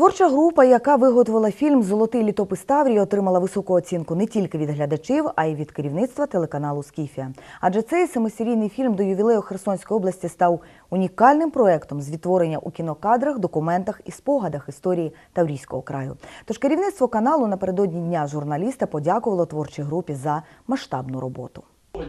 Творча група, яка виготовила фільм Золотий літопис Таврії, отримала високу оцінку не тільки від глядачів, а й від керівництва телеканалу Скіфія. Адже цей семисерійний фільм до ювілею Херсонської області став унікальним проектом з відтворення у кінокадрах, документах і спогадах історії Таврійського краю. Тож керівництво каналу напередодні дня журналіста подякувало творчій групі за масштабну роботу.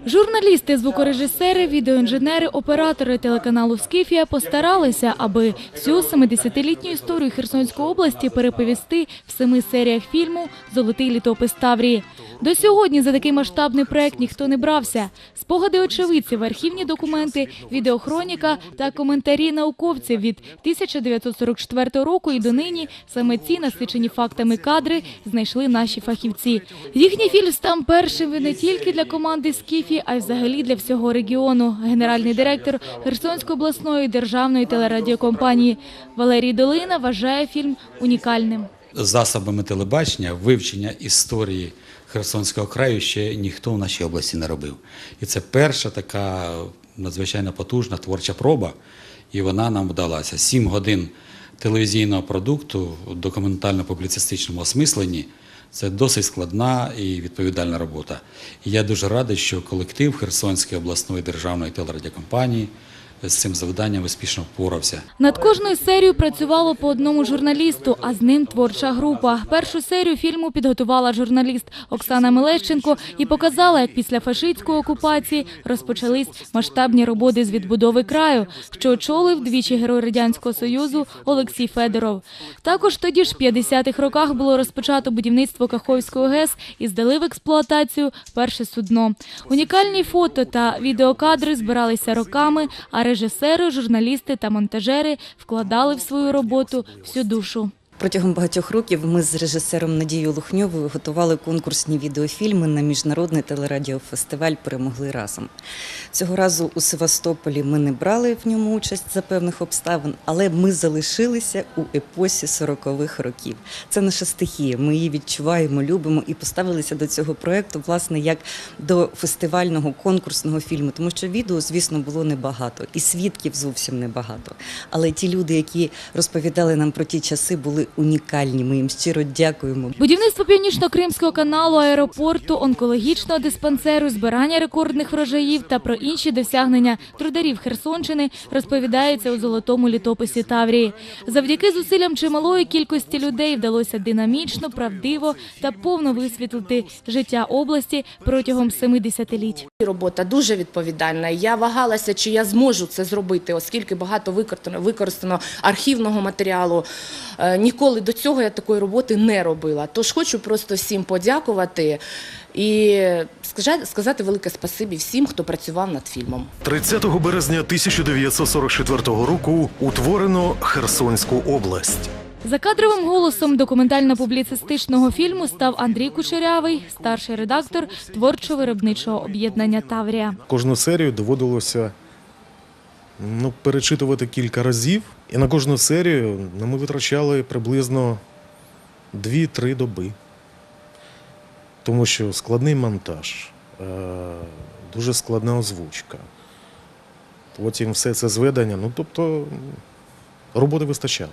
Журналісти, звукорежисери, відеоінженери, оператори телеканалу Скіфія постаралися, аби всю 70-літню історію Херсонської області переповісти в семи серіях фільму Золотий літопис Таврії. До сьогодні за такий масштабний проект ніхто не брався. Спогади очевидців, архівні документи, відеохроніка та коментарі науковців від 1944 року і донині саме ці насичені фактами кадри знайшли наші фахівці. Їхній фільм став першим не тільки для команди Скіфі, а й взагалі для всього регіону. Генеральний директор Херсонської обласної державної телерадіокомпанії Валерій Долина вважає фільм унікальним. Засобами телебачення вивчення історії Херсонського краю ще ніхто в нашій області не робив. І це перша така надзвичайно потужна творча проба, і вона нам вдалася. Сім годин телевізійного продукту у документально-публіцистичному осмисленні. Це досить складна і відповідальна робота. І я дуже радий, що колектив Херсонської обласної державної телерадіокомпанії з цим завданням успішно впорався. Над кожною серією працювало по одному журналісту, а з ним творча група. Першу серію фільму підготувала журналіст Оксана Мелещенко і показала, як після фашистської окупації розпочались масштабні роботи з відбудови краю, що очолив двічі герой радянського союзу Олексій Федоров. Також тоді ж в 50-х роках було розпочато будівництво Каховської ГЕС і здали в експлуатацію перше судно. Унікальні фото та відеокадри збиралися роками, а режисери, журналісти та монтажери вкладали в свою роботу всю душу. Протягом багатьох років ми з режисером Надією Лухньовою готували конкурсні відеофільми на міжнародний телерадіофестиваль Перемогли разом. Цього разу у Севастополі ми не брали в ньому участь за певних обставин, але ми залишилися у епосі 40-х років. Це наша стихія. Ми її відчуваємо, любимо і поставилися до цього проекту, власне, як до фестивального конкурсного фільму, тому що відео, звісно, було небагато, і свідків зовсім небагато. Але ті люди, які розповідали нам про ті часи, були унікальні. Ми їм щиро дякуємо. Будівництво північно-кримського каналу, аеропорту, онкологічного диспансеру, збирання рекордних врожаїв та про інші досягнення трударів Херсонщини розповідається у золотому літописі Таврії. Завдяки зусиллям чималої кількості людей вдалося динамічно, правдиво та повно висвітлити життя області протягом семи десятиліть. Робота дуже відповідальна. Я вагалася, чи я зможу це зробити, оскільки багато використано, використано архівного матеріалу. Е, Ніколи до цього я такої роботи не робила. Тож хочу просто всім подякувати і сказати велике спасибі всім, хто працював над фільмом. 30 березня 1944 року утворено Херсонську область. Закадровим голосом документально-публіцистичного фільму став Андрій Кучерявий, старший редактор творчо-виробничого об'єднання Таврія. Кожну серію доводилося ну, перечитувати кілька разів. І на кожну серію ну, ми витрачали приблизно 2-3 доби. Тому що складний монтаж, е, дуже складна озвучка. Потім все це зведення. Ну, тобто, роботи вистачало.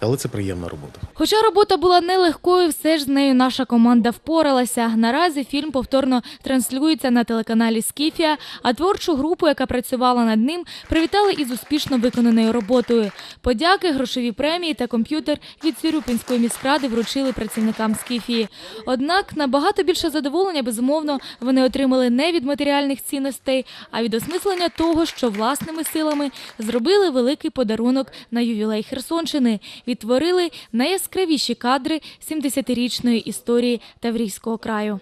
Але це приємна робота. Хоча робота була нелегкою, все ж з нею наша команда впоралася. Наразі фільм повторно транслюється на телеканалі Скіфія, а творчу групу, яка працювала над ним, привітали із успішно виконаною роботою. Подяки, грошові премії та комп'ютер від Сірюпінської міськради вручили працівникам Скіфії. Однак набагато більше задоволення, безумовно, вони отримали не від матеріальних цінностей, а від осмислення того, що власними силами зробили великий подарунок на ювілей Херсонщини, відтворили найяскравіші кадри 70-річної історії Таврійського краю.